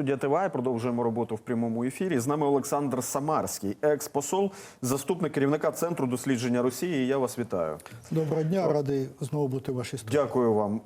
Студія ТВА, продовжуємо роботу в прямому ефірі. З нами Олександр Самарський, екс-посол, заступник керівника Центру дослідження Росії. Я вас вітаю. Доброго дня, радий знову бути в вашій студії. Дякую вам.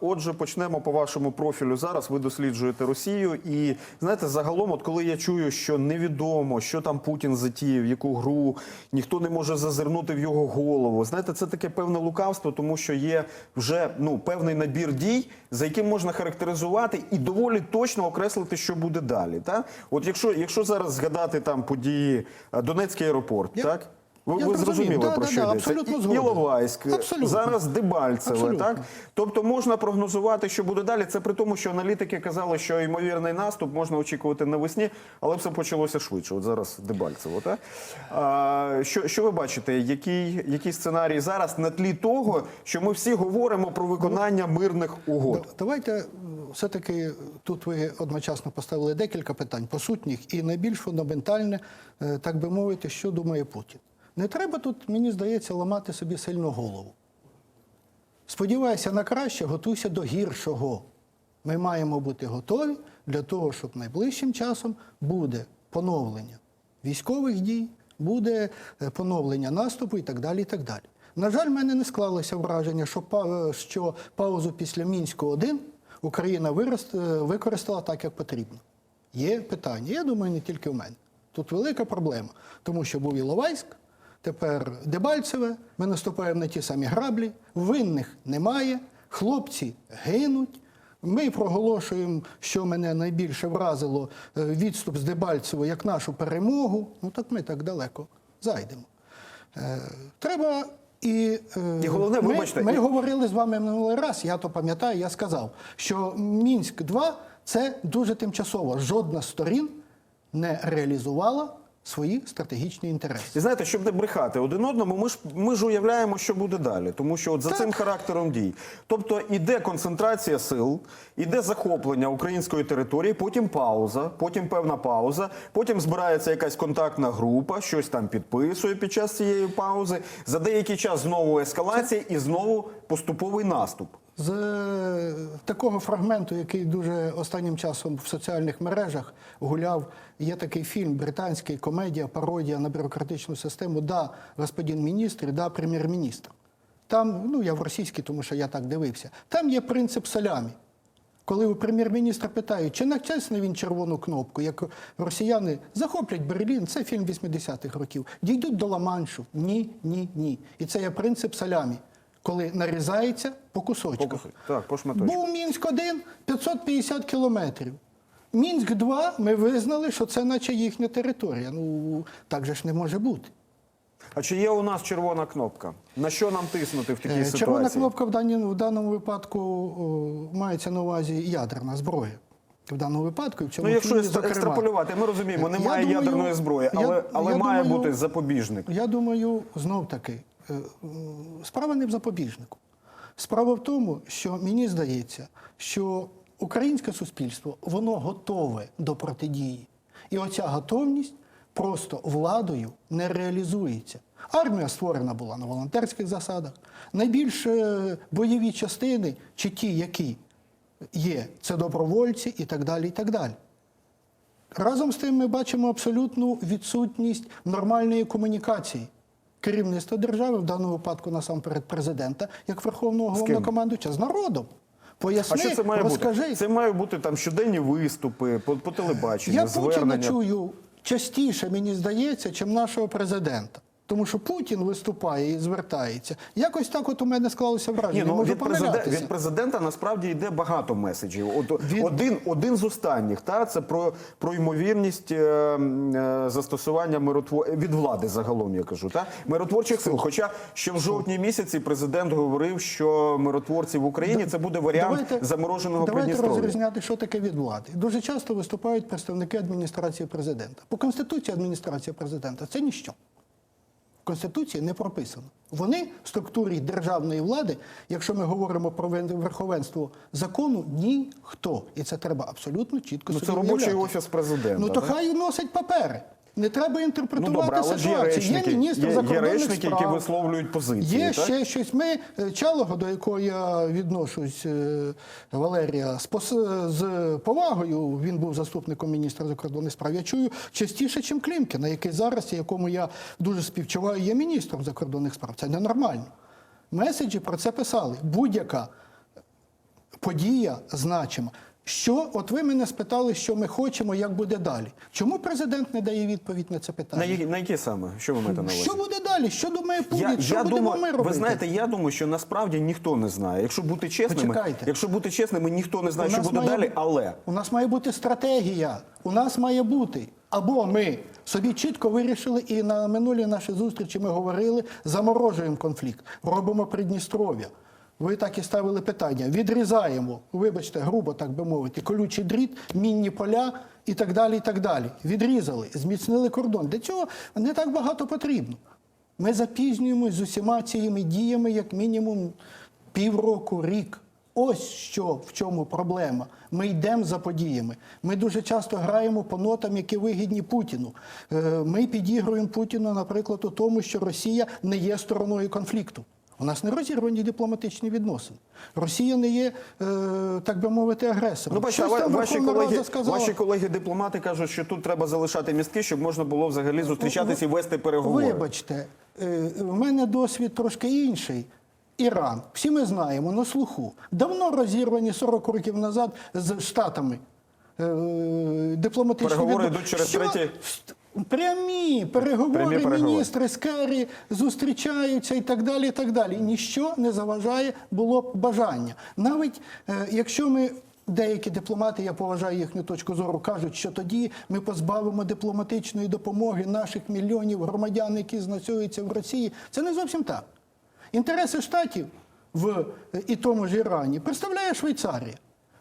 Отже, почнемо по вашому профілю. Зараз ви досліджуєте Росію, і знаєте, загалом, от коли я чую, що невідомо, що там Путін затіяв, яку гру ніхто не може зазирнути в його голову. Знаєте, це таке певне лукавство, тому що є вже ну певний набір дій, за яким можна характеризувати і доволі точно окреслити, що буде далі. Так? От якщо, якщо зараз згадати там події Донецький аеропорт, Я- так ви, я ви зрозуміли Да, про да, що да, йдеться? абсолютно І- Іловайськ, Абсолютно. зараз Дебальцеве, Абсолютно. так? Тобто можна прогнозувати, що буде далі. Це при тому, що аналітики казали, що ймовірний наступ можна очікувати навесні, але все почалося швидше. От зараз Дебальцево. Так? А, що, що ви бачите? Який, який сценарій зараз на тлі того, що ми всі говоримо про виконання мирних угод? Давайте е, все-таки тут ви одночасно поставили декілька питань посутніх і найбільш фундаментальне, е, так би мовити, що думає Путін. Не треба тут, мені здається, ламати собі сильно голову. Сподівайся на краще, готуйся до гіршого. Ми маємо бути готові для того, щоб найближчим часом буде поновлення військових дій, буде е, поновлення наступу і так далі. І так далі. На жаль, в мене не склалося враження, що, що паузу після Мінську 1 Україна е, використала так, як потрібно. Є питання. Я думаю, не тільки в мене. Тут велика проблема, тому що був Іловайськ, тепер Дебальцеве, ми наступаємо на ті самі граблі, винних немає, хлопці гинуть. Ми проголошуємо, що мене найбільше вразило е, відступ з Дебальцево як нашу перемогу. Ну так ми так далеко зайдемо. Е, Треба і, е, І головне, ми, вибачте, ми говорили з вами минулий раз. Я то пам'ятаю, я сказав, що Мінськ 2 це дуже тимчасово. Жодна з сторін не реалізувала свої стратегічні інтереси. І знаєте, щоб не брехати один одному, ми ж ми ж уявляємо, що буде далі, тому що от за цим характером дій. Тобто іде концентрація сил, іде захоплення української території, потім пауза, потім певна пауза, потім збирається якась контактна група, щось там підписує під час цієї паузи. За деякий час знову ескалація і знову поступовий наступ. З е, такого фрагменту, який дуже останнім часом в соціальних мережах гуляв, є такий фільм, британський комедія, пародія на бюрократичну систему Да, господин міністр, да, прем'єр-міністр. Там, ну я в російській, тому що я так дивився. Там є принцип салямі. Коли у прем'єр-міністра питають, чи натисне він червону кнопку, як росіяни захоплять Берлін, це фільм 80-х років, дійдуть до Ла-Маншу. Ні, ні, ні. І це є принцип салямі, коли нарізається по кусочках. Так, по. Був Мінськ 1 550 кілометрів. Мінськ 2 ми визнали, що це наче їхня територія. Ну так же ж не може бути. А чи є у нас червона кнопка? На що нам тиснути в такій Е, ситуації? Червона кнопка в, дані, в даному випадку о, мається на увазі ядерна зброя. В даному випадку, і в цьому Ну, якщо зокрема. екстраполювати, ми розуміємо, Я немає думаю, ядерної зброї, я- але, але я має думаю, бути запобіжник. Я думаю, знов таки, е, справа не в запобіжнику. Справа в тому, що мені здається, що українське суспільство воно готове до протидії. І оця готовність просто владою не реалізується. Армія створена була на волонтерських засадах. Найбільш е, бойові частини, чи ті, які є, це добровольці і так далі. і так далі. Разом з тим ми бачимо абсолютну відсутність нормальної комунікації керівництва держави, в даному випадку насамперед президента, як верховного головнокомандуюча, з народом. Поясни, А що це має розкажи. бути? Це мають бути там щоденні виступи по, по телебаченню, Я Путіна чую частіше, мені здається, чим нашого президента. Тому що Путін виступає і звертається. Якось так от у мене склалося враження. Ні, ну, Можу від, президента, від президента насправді йде багато меседжів. От, Від- один, один з останніх, та, це про, про ймовірність е, е, застосування миротвор... від влади загалом, я кажу, та? миротворчих сил. Хоча ще в жовтні місяці президент говорив, що миротворці в Україні це буде варіант замороженого давайте Придністров'я. розрізняти, що таке від влади. Дуже часто виступають представники адміністрації президента. По конституції адміністрація президента це ніщо. Конституції не прописано. Вони в структурі державної влади, якщо ми говоримо про вен- верховенство закону, ніхто. І це треба абсолютно чітко Ну, собі це робочий уявляти. офіс президента. Ну то да? хай носить папери. Не треба Ну інтерпретувати добре, але ж є ситуацію. є міністр є, є закордонних які справ. висловлюють позиції. Є так? ще щось. Ми е, Чалого, до якого я відношусь, е, Валерія, з, пос- з повагою. Він був заступником міністра закордонних справ. Я чую частіше, ніж Клімкіна, який зараз, якому я дуже співчуваю, є міністром закордонних справ. Це ненормально. Меседжі про це писали. Будь-яка подія значима. Що, от ви мене спитали, що ми хочемо, як буде далі. Чому президент не дає відповідь на це питання? На, на які саме? Що ви маєте на увазі? Що буде далі? Що думає Путін? Я, що я будемо думаю, ми робити? ви знаєте, я думаю, що насправді ніхто не знає. Якщо бути чесними, Почекайте. якщо бути чесними, ніхто не знає, У що буде має- далі, але У нас має бути стратегія. У нас має бути. Або ми собі чітко вирішили, і на минулій нашій зустрічі ми говорили, заморожуємо конфлікт, робимо Придністров'я. Ви так і ставили питання. Відрізаємо, вибачте, грубо так би мовити, колючий дріт, мінні поля і так далі. і так далі. Відрізали, зміцнили кордон. Для цього не так багато потрібно. Ми запізнюємось з усіма цими діями, як мінімум півроку, рік. Ось що в чому проблема. Ми йдемо за подіями. Ми дуже часто граємо по нотам, які вигідні Путіну. Е, Ми підігруємо Путіну, наприклад, у тому, що Росія не є стороною конфлікту. У нас не розірвані дипломатичні відносини. Росія не є, е, так би мовити, агресором. ну бачите, Щось там ваші колеги, ваші колеги дипломати кажуть, що тут треба залишати містки, щоб можна було взагалі зустрічатися і вести переговори. Вибачте, е, в мене досвід трошки інший. Іран, всі ми знаємо на слуху. Давно розірвані 40 років назад з Штатами. е, Дипломатичні Переговори відно- йдуть через треті- Прямі переговори, Прямі переговори. міністри з Керрі зустрічаються і так далі. і так далі. Ніщо не заважає було б бажання. Навіть е, якщо ми. Деякі дипломати, я поважаю їхню точку зору, кажуть, що тоді ми позбавимо дипломатичної допомоги наших мільйонів громадян, які знацюються в Росії. Це не зовсім так. Інтереси штатів в і тому ж Ірані представляє Швейцарія.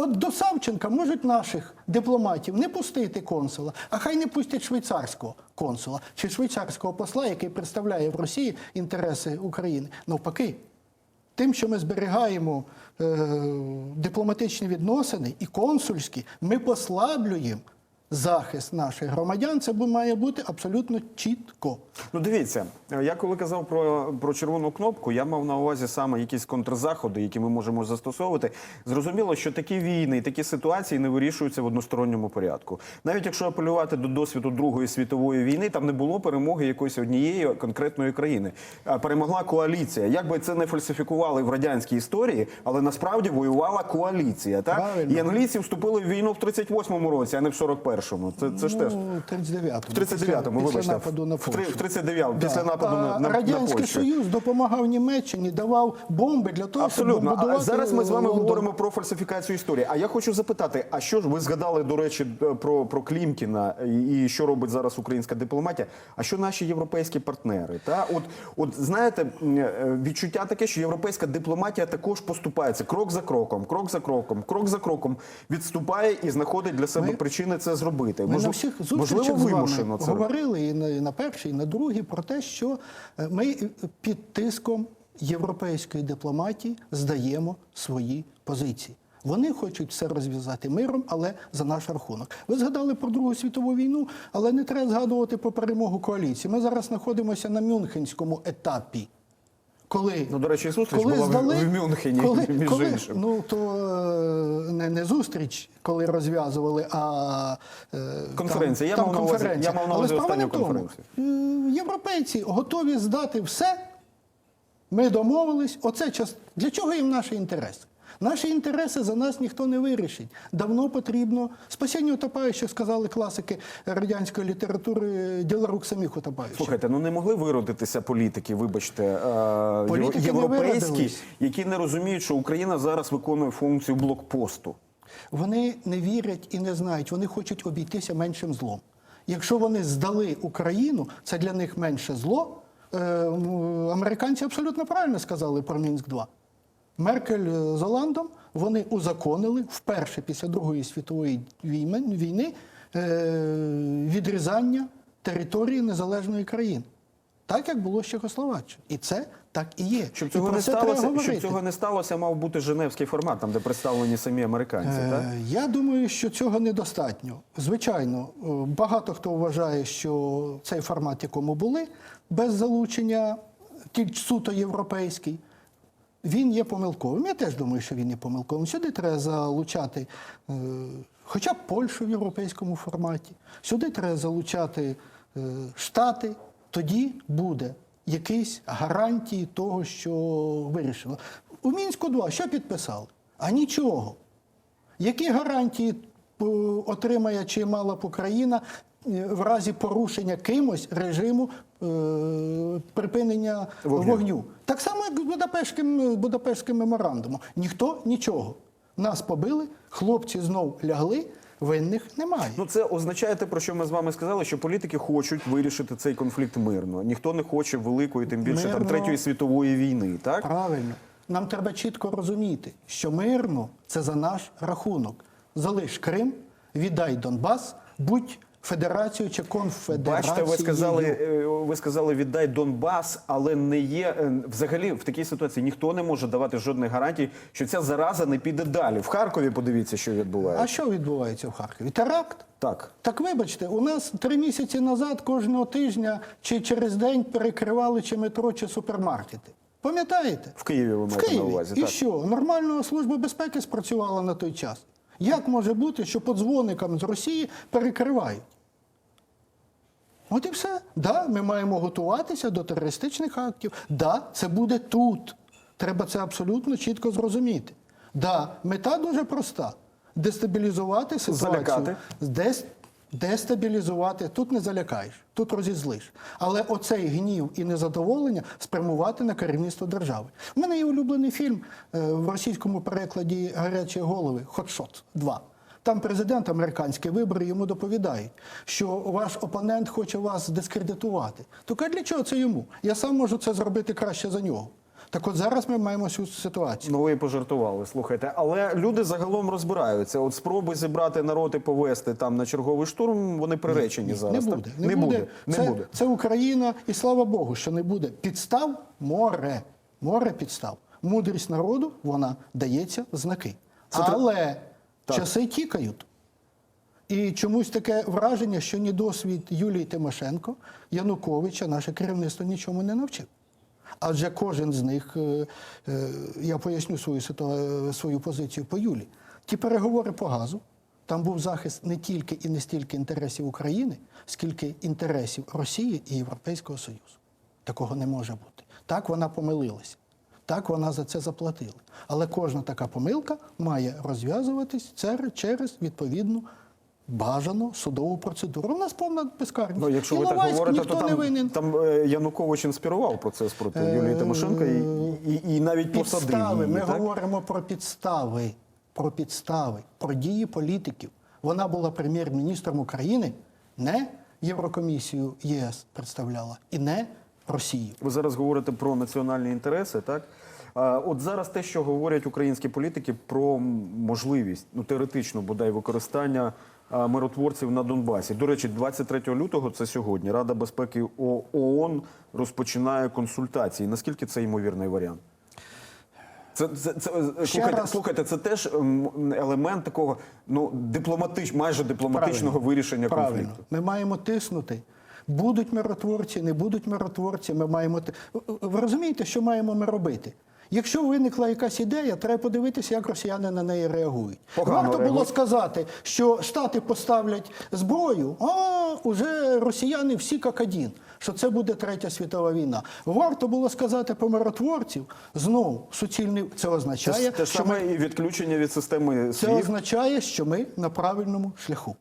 От до Савченка можуть наших дипломатів не пустити консула, а хай не пустять швейцарського консула чи швейцарського посла, який представляє в Росії інтереси України. Навпаки, тим, що ми зберігаємо е, дипломатичні відносини і консульські, ми послаблюємо захист наших громадян. Це має бути абсолютно чітко. Ну дивіться, я коли казав про, про червону кнопку, я мав на увазі саме якісь контрзаходи, які ми можемо застосовувати. Зрозуміло, що такі війни і такі ситуації не вирішуються в односторонньому порядку. Навіть якщо апелювати до досвіду Другої світової війни, там не було перемоги якоїсь однієї конкретної країни. Перемогла коаліція. Як би це не фальсифікували в радянській історії, але насправді воювала коаліція. Так Правильно. і англійці вступили в війну в 38-му році, а не в 41-му. Це, це ж теж. Ну, 39-му. В 39-му, вибачте. після нападу на Польщу. в 39-му, після нападу на- на- на Радянський Польщу. Союз допомагав Німеччині, давав бомби для того, щоб Абсолютно. А бомбардувати зараз ми з вами Лондон. говоримо про фальсифікацію історії. А я хочу запитати: а що ж ви згадали, до речі, про, про Клімкіна і, і що робить зараз українська дипломатія? А що наші європейські партнери? Та от, от знаєте, е, відчуття таке, що європейська дипломатія також поступається крок за кроком, крок за кроком, крок за кроком відступає і знаходить для себе Ми- причини це зробити. Ми Можливо- на всіх зустрічах вимушено це. говорили і на, і на першій, і на другій про те, що е, ми під тиском європейської дипломатії здаємо свої позиції. Вони хочуть все розв'язати миром, але за наш рахунок. Ви згадали про Другу світову війну, але не треба згадувати про перемогу коаліції. Ми зараз знаходимося на Мюнхенському етапі. Коли, Ну, до речі, зустріч була здали, в Мюнхені, коли, між коли, іншим. Ну то е, не, не зустріч, коли розв'язували, а конференція. Конференція. Я Там, мав конференція. я мав на увазі останню конференцію. тому. Е, Європейці готові здати все. Ми домовились. Оце час. Для чого їм наші інтереси? Наші інтереси за нас ніхто не вирішить. Давно потрібно спасіння утопаючих, сказали класики радянської літератури, ділорук самих утопаючих. Слухайте, ну не могли виродитися політики, вибачте, е, Політики європейські, виродились. які не розуміють, що Україна зараз виконує функцію блокпосту. Вони не вірять і не знають, вони хочуть обійтися меншим злом. Якщо вони здали Україну, це для них менше зло. Е, американці абсолютно правильно сказали про Мінськ 2 Меркель е, з Оландом вони узаконили вперше після Другої світової війни, е, відрізання території незалежної країни. так як було з Чехословаччиною. І це так і є. Щоб цього про не сталося, щоб цього не сталося, мав бути Женевський формат, там де представлені самі американці. так? Е, Я думаю, що цього недостатньо. Звичайно, е, багато хто вважає, що цей формат, якому були, без залучення тільки суто європейський, він є помилковим. Я теж думаю, що він є помилковим. Сюди треба залучати е, хоча б Польщу в європейському форматі, сюди треба залучати е, Штати, тоді буде якісь гарантії того, що вирішено. У Мінську 2 що підписали? А нічого. Які гарантії е, отримає чи мала б Україна в разі порушення кимось режиму е, припинення Вогню. вогню? Так само, як з Будапештським, Будапештським меморандумом. Ніхто нічого. Нас побили, хлопці знов лягли, винних немає. Ну, це означає те, про що ми з вами сказали, що політики хочуть вирішити цей конфлікт мирно. Ніхто не хоче великої, тим більше там третьої світової війни. Так Правильно. Нам треба чітко розуміти, що мирно це за наш рахунок. Залиш Крим, віддай Донбас, будь федерацією чи конфедерацією. Бачите, ви сказали, е, ви сказали, віддай Донбас, але не є е, взагалі в такій ситуації ніхто не може давати жодних гарантій, що ця зараза не піде далі. В Харкові подивіться, що відбувається. А що відбувається в Харкові? Теракт? Так. Так вибачте, у нас три місяці назад кожного тижня чи через день перекривали чи метро, чи супермаркети. Пам'ятаєте? В Києві ви маєте на увазі. І так. що? Нормально служба безпеки спрацювала на той час. Як може бути, що по дзвоникам з Росії перекривають? От і все. Да, ми маємо готуватися до терористичних актів. Да, це буде тут. Треба це абсолютно чітко зрозуміти. Да, мета дуже проста: дестабілізувати ситуацію. Залякати. Дестабілізувати. Тут не залякаєш, тут розізлиш. Але оцей гнів і незадоволення спрямувати на керівництво держави. У мене є улюблений фільм е, в російському перекладі Гарячі голови Хотшот 2. Там президент американський вибори йому доповідають, що ваш опонент хоче вас дискредитувати. Так а для чого це йому? Я сам можу це зробити краще за нього. Так от зараз ми маємо цю ситуацію. Ну ви пожартували, слухайте. Але люди загалом розбираються. От спроби зібрати народ і повести там на черговий штурм, вони приречені зараз. Не так? буде. Не буде. Не це, буде. це Україна, і слава Богу, що не буде. Підстав море. Море підстав. Мудрість народу вона дається знаки. Це Але Так. часи тікають. І чомусь таке враження, що ні досвід Юлії Тимошенко, Януковича, наше керівництво нічому не навчив. Адже кожен з них, е, е, я поясню свою, свою позицію по Юлі. Ті переговори по газу, там був захист не тільки і не стільки інтересів України, скільки інтересів Росії і Європейського Союзу. Такого не може бути. Так вона помилилася. Так вона за це заплатила. Але кожна така помилка має розв'язуватись через відповідну бажану судову процедуру. У нас повна безкарність. Ну, якщо ви так говорите, ніхто то не там, винен. там е, Янукович інспірував процес проти Юлії Тимошенко і, і, і навіть посадив її. Ми так? говоримо про підстави, про підстави, про дії політиків. Вона була прем'єр-міністром України, не Єврокомісію ЄС представляла і не Росію. Ви зараз говорите про національні інтереси, так? От зараз те, що говорять українські політики про можливість, ну теоретично бодай використання миротворців на Донбасі. До речі, 23 лютого, це сьогодні, Рада безпеки ООН розпочинає консультації. Наскільки це ймовірний варіант? Це, це, це слухайте, раз. слухайте, це теж ем, елемент такого ну дипломатич, майже дипломатичного Правильно. вирішення Правильно. конфлікту. Ми маємо тиснути. Будуть миротворці, не будуть миротворці. Ми маємо ви розумієте, що маємо ми робити? Якщо виникла якась ідея, треба подивитися, як росіяни на неї реагують. Погано Варто було сказати, що штати поставлять зброю, а уже росіяни всі як один, що це буде третя світова війна. Варто було сказати про миротворців знову суцільний. Це означає, те що ми і відключення від системи це означає, що ми на правильному шляху.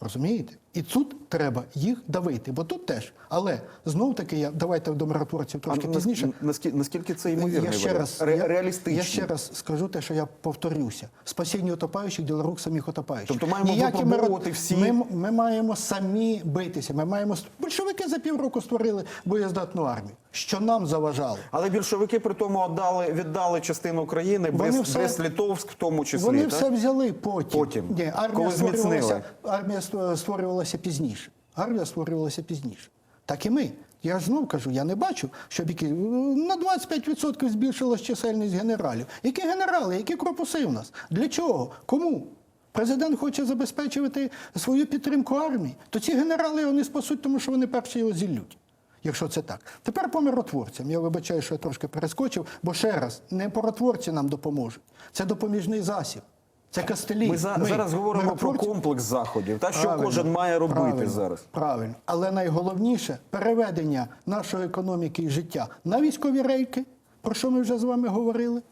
Розумієте? І тут треба їх давити, бо тут теж. Але знов таки я давайте до миротворців трошки А пізніше. Наскільки, наскільки це ймовірний Я ще раз Ре- я, реалістичний. я ще раз скажу те, що я повторюся: спасіння утопаючих, діло рук самих утопаючих. Тобто маємо Ніякі мирот- всі- Ми, ми маємо самі битися. Ми маємо большевики за півроку створили боєздатну армію. Що нам заважало? Але більшовики при тому віддали, віддали частину країни, Вони Брест, все- Брест-Литовськ в тому числі. Вони так? все взяли потім. Потім. Ні, армія Коли створювалася, армія ст- створювалася пізніше. Армія створювалася пізніше. Так і ми. Я ж знов кажу, я не бачу, щоб які на 25% збільшилась чисельність генералів. Які генерали, які корпуси в нас? Для чого? Кому? Президент хоче забезпечувати свою підтримку армії, то ці генерали його не спасуть, тому що вони перші його зіллють. Якщо це так. Тепер по миротворцям. Я вибачаю, що я трошки перескочив, бо ще раз, не миротворці нам допоможуть. Це допоміжний засіб. Це кастелі. Ми, за, зараз говоримо про комплекс заходів, та що Правильно, кожен має робити правильно, зараз. Правильно. Але найголовніше переведення нашої економіки і життя на військові рейки, про що ми вже з вами говорили.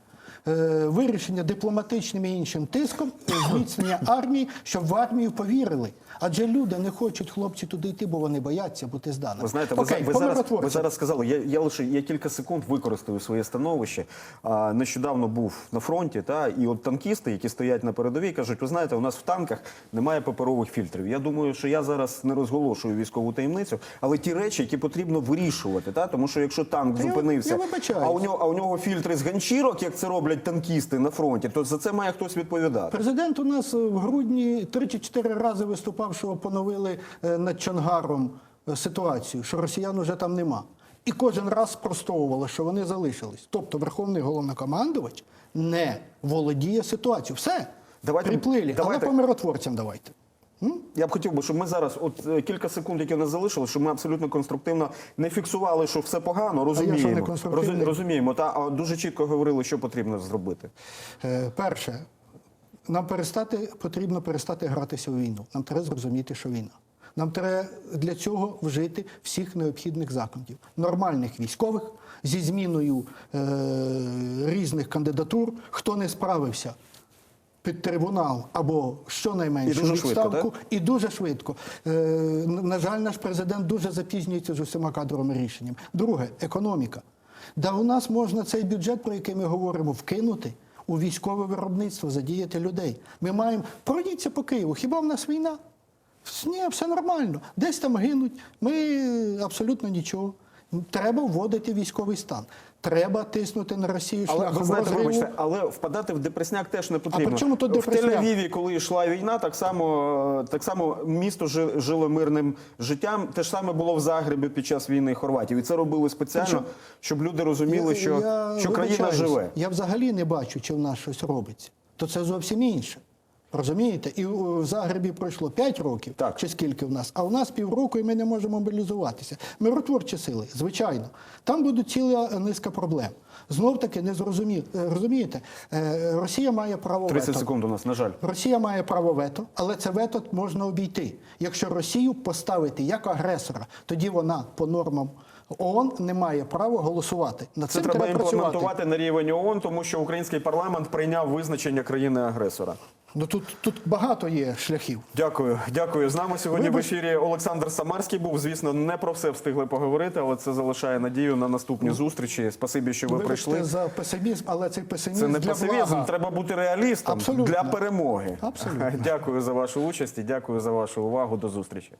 Е, Вирішення дипломатичним і іншим тиском, зміцнення армії, щоб в армію повірили. Адже люди не хочуть хлопці туди йти, бо вони бояться бути зданими. Ви знаєте, ви, Окей, ви, зараз, ви зараз сказали, я, я лише я кілька секунд використаю своє становище. А, нещодавно був на фронті, та і от танкісти, які стоять на передовій, кажуть: ви знаєте, у нас в танках немає паперових фільтрів. Я думаю, що я зараз не розголошую військову таємницю, але ті речі, які потрібно вирішувати, та тому що якщо танк Та я- зупинився, я а у нього а у нього фільтри з ганчірок, як це роблять танкісти на фронті, то за це має хтось відповідати. Президент у нас в грудні три чи чотири рази виступав, що поновили е, над Чонгаром е, ситуацію, що росіян уже там нема. І кожен раз спростовувало, що вони залишились. Тобто Верховний головнокомандувач не володіє ситуацією. Все, Давайте- приплили, давайте- Але по миротворцям давайте. Я б хотів би, щоб ми зараз, от е, кілька секунд, які у нас залишилось, щоб ми абсолютно конструктивно не фіксували, що все погано, розуміємо. що не конструктивний? Розу- розуміємо, та дуже чітко говорили, що потрібно зробити. Е, Перше, нам перестати, потрібно перестати гратися у війну. Нам треба зрозуміти, що війна. Нам треба для цього вжити всіх необхідних заходів, нормальних військових зі зміною е, різних кандидатур. Хто не справився під трибунал або щонайменше дуже у швидко, і дуже швидко. Е, на жаль, наш президент дуже запізнюється з усіма кадровими рішеннями. Друге, економіка. Да у нас можна цей бюджет, про який ми говоримо, вкинути у військове виробництво, задіяти людей. Ми маємо пройдіться по Києву. Хіба в нас війна? Ні, все нормально. Десь там гинуть. Ми абсолютно нічого. Треба вводити військовий стан. Треба тиснути на Росію Але шляхом ви знаєте, розриву. вибачте, але впадати в депресняк теж не потрібно. при чому тут В? Тель-Авіві, коли йшла війна, так само, так само місто жи- жило мирним життям. Те ж саме було в Загребі під час війни Хорватії. І це робили спеціально, щоб люди розуміли, що, що країна живе. Я взагалі не бачу, чи в нас щось робиться. То це зовсім інше. Розумієте? І у Загребі пройшло 5 років, Так. чи скільки в нас, а у нас півроку, і ми не можемо мобілізуватися. Миротворчі сили, звичайно. Там буде ціла низка проблем. Знов таки не зрозуміло. Розумієте, Е, Росія має право 30 вето. секунд у нас, на жаль. Росія має право вето, але це вето можна обійти. Якщо Росію поставити як агресора, тоді вона по нормам ООН не має права голосувати. На Це треба треба імплементувати на рівень ООН, тому що український парламент прийняв визначення країни-агресора. Ну тут, тут багато є шляхів. Дякую, дякую. З нами сьогодні Вибач- в ефірі Олександр Самарський був. Звісно, не про все встигли поговорити, але це залишає надію на наступні зустрічі. Спасибі, що ви Вибачте прийшли. за песимізм, але цей песимізм Це не для пасивізм, блага. треба бути реалістом Абсолютно. для перемоги. Абсолютно. Дякую за вашу участь і дякую за вашу увагу. До зустрічі.